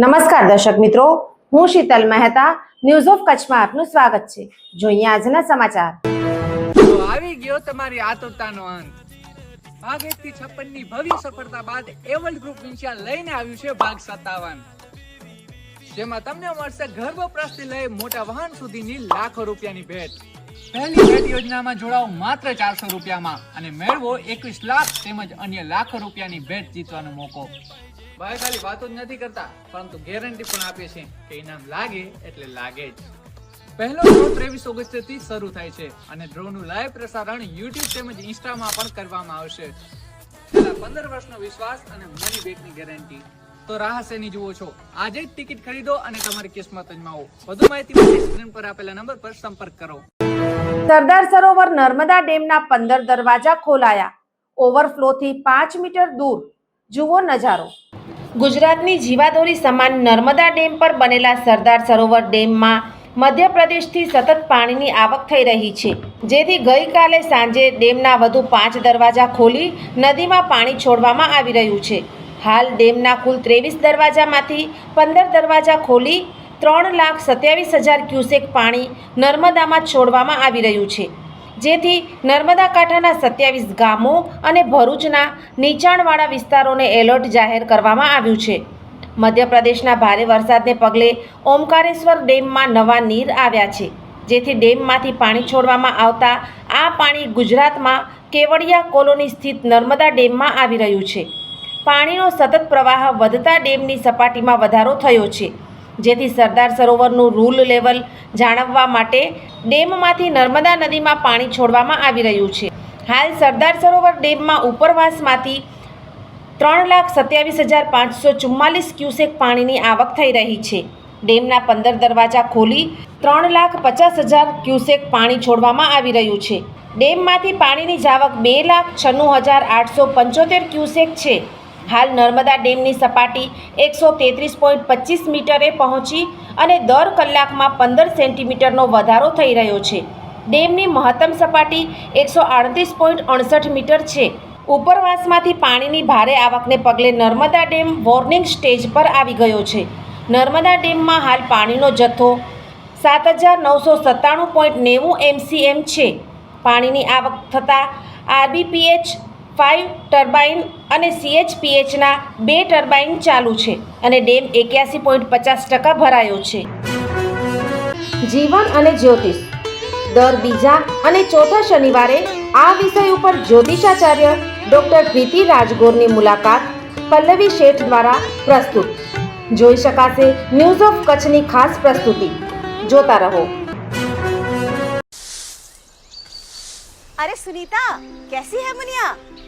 નમસ્કાર દર્શક મિત્રો, હું શીતલ મહેતા ન્યૂઝ ઓફ કચ્છમાં આપનું સ્વાગત છે. જોઈએ આજના સમાચાર. આવી ગયો તમારી આતુરતાનો અંત. એક થી છપ્પનની ભવ્ય સફળતા બાદ એવલ ગ્રુપ ઇન્શિયા લઈને આવ્યું છે ભાગ સત્તાવન. જેમાં તમને મળશે ગર્ભપ્રસ્થી લઈ મોટા વાહન સુધીની લાખો રૂપિયાની ભેટ. પહેલી ભેટ યોજનામાં જોડાઓ માત્ર ચારસો રૂપિયામાં અને મેળવો એકવીસ લાખ તેમજ અન્ય લાખો રૂપિયાની ભેટ જીતવાનો મોકો. ભાઈ ખાલી વાતો જ નથી કરતા, પરંતુ ગેરંટી પણ આપીએ છીએ કે ઇનામ લાગે એટલે લાગે જ. પહેલો ડ્રો ત્રેવીસ ઓગસ્ટથી શરૂ થાય છે અને ડ્રો નું લાઈવ પ્રસારણ યુટ્યુબ તેમજ ઇન્સ્ટામાં પણ કરવામાં આવશે. છેલ્લા પંદર વર્ષનો વિશ્વાસ અને મની બેકની ગેરંટી તો રાહ શેની જુઓ છો? આજે જ ટિકિટ ખરીદો અને તમારી કિસ્મત અજમાવો. વધુ માહિતી માટે સ્ક્રીન પર આપેલા નંબર પર સંપર્ક કરો. સરદાર સરોવર નર્મદા ડેમના પંદર દરવાજા ખોલાયા. ઓવરફ્લોથી પાંચ મીટર દૂર. જુઓ નજારો. ગુજરાતની જીવાદોરી સમાન નર્મદા ડેમ પર બનેલા સરદાર સરોવર ડેમમાં મધ્યપ્રદેશથી સતત પાણીની આવક થઈ રહી છે. જેથી ગઈકાલે સાંજે ડેમના વધુ પાંચ દરવાજા ખોલી નદીમાં પાણી છોડવામાં આવી રહ્યું છે. હાલ ડેમના કુલ ત્રેવીસ દરવાજામાંથી પંદર દરવાજા ખોલી ત્રણ લાખ સત્યાવીસ હજાર ક્યુસેક પાણી નર્મદામાં છોડવામાં આવી રહ્યું છે. જેથી નર્મદા કાંઠાના સત્યાવીસ ગામો અને ભરૂચના નીચાણવાળા વિસ્તારોને એલર્ટ જાહેર કરવામાં આવ્યું છે. મધ્યપ્રદેશના ભારે વરસાદને પગલે ઓમકારેશ્વર ડેમમાં નવા નીર આવ્યા છે, જેથી ડેમમાંથી પાણી છોડવામાં આવતા આ પાણી ગુજરાતમાં કેવડિયા કોલોની સ્થિત નર્મદા ડેમમાં આવી રહ્યું છે. પાણીનો સતત પ્રવાહ વધતા ડેમની સપાટીમાં વધારો થયો છે. જેથી સરદાર સરોવરનું રૂલ લેવલ જાળવવા માટે ડેમમાંથી નર્મદા નદીમાં પાણી છોડવામાં આવી રહ્યું છે. હાલ સરદાર સરોવર ડેમમાં ઉપરવાસમાંથી ત્રણ લાખ સત્યાવીસ હજાર પાંચસો ચુમ્માલીસ ક્યુસેક પાણીની આવક થઈ રહી છે. ડેમના પંદર દરવાજા ખોલી ત્રણ લાખ પચાસ હજાર ક્યુસેક પાણી છોડવામાં આવી રહ્યું છે. ડેમમાંથી પાણીની જાવક બે લાખ છન્નું હજાર આઠસો પંચોતેર ક્યુસેક છે. હાલ નર્મદા ડેમની સપાટી એકસો તેત્રીસ પોઈન્ટ પચીસ મીટરે પહોંચી અને દર કલાકમાં પંદર સેન્ટીમીટરનો વધારો થઈ રહ્યો છે. ડેમની મહત્તમ સપાટી એકસો આડત્રીસ પોઈન્ટ અડસઠ મીટર છે. ઉપરવાસમાંથી પાણીની ભારે આવકને પગલે નર્મદા ડેમ વોર્નિંગ સ્ટેજ પર આવી ગયો છે. નર્મદા ડેમમાં હાલ પાણીનો જથ્થો સાત હજાર નવસો સત્તાણું પોઈન્ટ નેવું એમસીએમ છે. પાણીની આવક થતાં આરબીપીએચ ફાઇવ ટર્બાઇન અને સીએચપીએચના બે ટર્બાઇન ચાલુ છે અને ડેમ એક્યાસી પોઈન્ટ પચાસ ટકા ભરાયો છે જીવન અને જ્યોતિષ દર બીજા અને ચોથા શનિવારે આ વિષય ઉપર જ્યોતિષાચાર્ય ડોક્ટર પ્રીતિ રાજગોરની મુલાકાત પલ્લવી શેઠ દ્વારા પ્રસ્તુત જોઈ શકાશે ન્યૂઝ ઓફ કચ્છની ખાસ પ્રસ્તુતિ જોતા રહો अरे सुनीता कैसी है मुनिया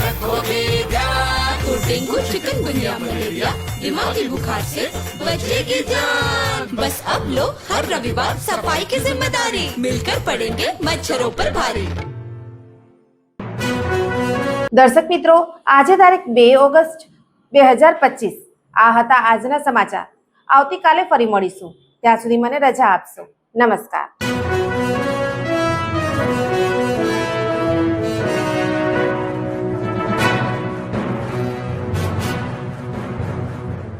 रखोगे ध्यान तो डेंगू चिकनगुनिया मलेरिया दिमागी बुखार से बचेगी जान बस अब लो हर रविवार सफाई की जिम्मेदारी मिलकर पड़ेंगे मच्छरों पर भारी દર્શક મિત્રો આજે તારીખ બે ઓગસ્ટ બે હજાર પચીસ આ હતા આજના સમાચાર આવતીકાલે ફરી મળીશું ત્યાં સુધી મને રજા આપશો નમસ્કાર